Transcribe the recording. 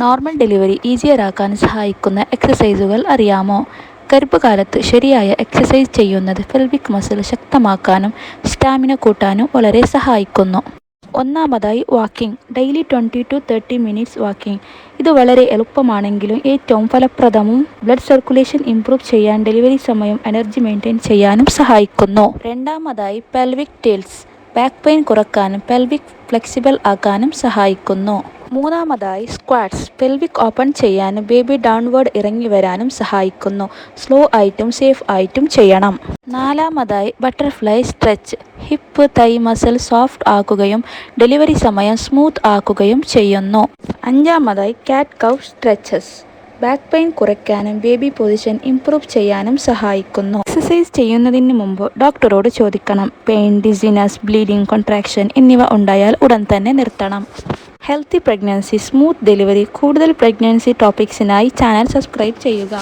Normal delivery ഈസിയറാക്കാൻ സഹായിക്കുന്ന എക്സസൈസുകൾ അറിയാമോ? ഗർഭകാലത്ത് ശരിയായ എക്സസൈസ് ചെയ്യുന്നത് ഫെൽവിക് മസിൽ ശക്തമാക്കാനും സ്റ്റാമിന കൂട്ടാനും വളരെ സഹായിക്കുന്നു. ഒന്നാമതായി walking daily twenty two thirty minutes walking ഇത് വളരെ എളുപ്പമാണെങ്കിലും ഏറ്റവും ഫലപ്രദവും ബ്ലഡ് സർക്കുലേഷൻ ഇംപ്രൂവ് ചെയ്യാൻ ഡെലിവറി സമയം എനർജി മെയിന്റെയിൻ ചെയ്യാനും സഹായിക്കുന്നു. രണ്ടാമതായി പെൽവിക് ടിൽസ് ബാക്ക് പെയിൻ കുറക്കാനും പെൽവിക് ഫ്ലെക്സിബിൾ ആക്കാനും സഹായിക്കുന്നു. മൂന്നാമതായി സ്ക്വാറ്റ്സ് പെൽവിക് ഓപ്പൺ ചെയ്യാനും ബേബി ഡൗൺവേർഡ് ഇറങ്ങി വരാനും സഹായിക്കുന്നു. സ്ലോ ആയിട്ടും സേഫ് ആയിട്ടും ചെയ്യണം. നാലാമതായി butterfly stretch hip thigh muscle soft ആക്കുകയും ഡെലിവറി സമയം സ്മൂത്ത് ആക്കുകയും ചെയ്യുന്നു. അഞ്ചാമതായി cat cow stretches back pain കുറയ്ക്കാനും ബേബി പൊസിഷൻ ഇംപ്രൂവ് ചെയ്യാനും സഹായിക്കുന്നു. എക്സസൈസ് ചെയ്യുന്നതിന് മുമ്പ് ഡോക്ടറോട് ചോദിക്കണം. പെയിൻ ഡിസിനസ് ബ്ലീഡിംഗ് കോൺട്രാക്ഷൻ എന്നിവ ഉണ്ടായാൽ ഉടൻ തന്നെ നിർത്തണം. ഹെൽത്തി പ്രഗ്നൻസി സ്മൂത്ത് ഡെലിവറി കൂടുതൽ പ്രഗ്നൻസി ടോപ്പിക്സിനായി ചാനൽ സബ്സ്ക്രൈബ് ചെയ്യുക.